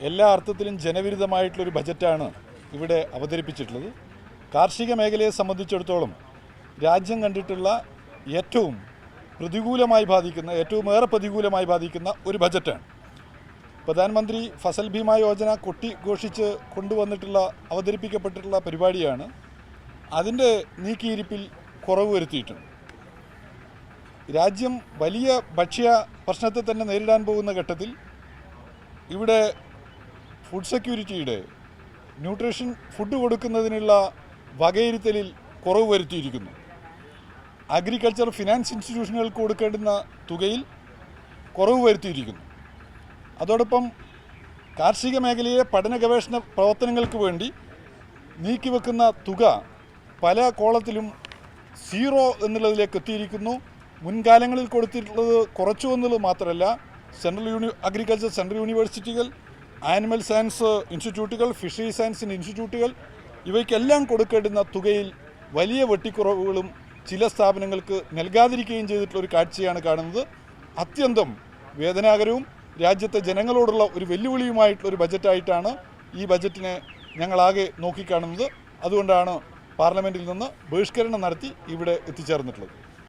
എല്ലാ അർത്ഥത്തിലും ജനവിരുദ്ധമായിട്ടുള്ളൊരു ബജറ്റാണ് ഇവിടെ അവതരിപ്പിച്ചിട്ടുള്ളത്. കാർഷിക മേഖലയെ സംബന്ധിച്ചിടത്തോളം രാജ്യം കണ്ടിട്ടുള്ള ഏറ്റവും പ്രതികൂലമായി ബാധിക്കുന്ന ഏറ്റവും ഏറെ പ്രതികൂലമായി ബാധിക്കുന്ന ഒരു ബജറ്റാണ്. പ്രധാനമന്ത്രി ഫസൽ ഭീമ യോജന കൊട്ടി ഘോഷിച്ച് കൊണ്ടുവന്നിട്ടുള്ള അവതരിപ്പിക്കപ്പെട്ടിട്ടുള്ള പരിപാടിയാണ്. അതിന്റെ നീക്കിയിരിപ്പിൽ കുറവ് വരുത്തിയിട്ടുണ്ട്. രാജ്യം വലിയ ഭക്ഷ്യ പ്രശ്നത്തെ തന്നെ നേരിടാൻ പോകുന്ന ഘട്ടത്തിൽ ഇവിടെ ഫുഡ് സെക്യൂരിറ്റിയുടെ ന്യൂട്രീഷൻ ഫുഡ് കൊടുക്കുന്നതിനുള്ള വകയിരുത്തലിൽ കുറവ് വരുത്തിയിരിക്കുന്നു. അഗ്രികൾച്ചർ ഫിനാൻസ് ഇൻസ്റ്റിറ്റ്യൂഷനുകൾക്ക് കൊടുക്കേണ്ടുന്ന തുകയിൽ കുറവ് വരുത്തിയിരിക്കുന്നു. അതോടൊപ്പം കാർഷിക മേഖലയിലെ പഠന ഗവേഷണ പ്രവർത്തനങ്ങൾക്ക് വേണ്ടി നീക്കിവെക്കുന്ന തുക പല കോളത്തിലും സീറോ എന്നുള്ളതിലേക്ക് എത്തിയിരിക്കുന്നു. മുൻകാലങ്ങളിൽ കൊടുത്തിട്ടുള്ളത് കുറച്ചു എന്നുള്ളത് മാത്രമല്ല സെൻട്രൽ യൂണി അഗ്രികൾച്ചർ സെൻട്രൽ യൂണിവേഴ്സിറ്റികൾ ആനിമൽ സയൻസ് ഇൻസ്റ്റിറ്റ്യൂട്ടുകൾ ഫിഷറി സയൻസിന്റെ ഇൻസ്റ്റിറ്റ്യൂട്ടുകൾ ഇവയ്ക്കെല്ലാം കൊടുക്കേണ്ടുന്ന തുകയിൽ വലിയ വെട്ടിക്കുറവുകളും ചില സ്ഥാപനങ്ങൾക്ക് നൽകാതിരിക്കുകയും ചെയ്തിട്ടുള്ള ഒരു കാഴ്ചയാണ് കാണുന്നത്. അത്യന്തം വേദനാകരവും രാജ്യത്തെ ജനങ്ങളോടുള്ള ഒരു വെല്ലുവിളിയുമായിട്ടുള്ള ഒരു ബജറ്റായിട്ടാണ് ഈ ബജറ്റിനെ ഞങ്ങളാകെ നോക്കിക്കാണുന്നത്. അതുകൊണ്ടാണ് പാർലമെന്റിൽ നിന്ന് ബഹിഷ്കരണം നടത്തി ഇവിടെ എത്തിച്ചേർന്നിട്ടുള്ളത്.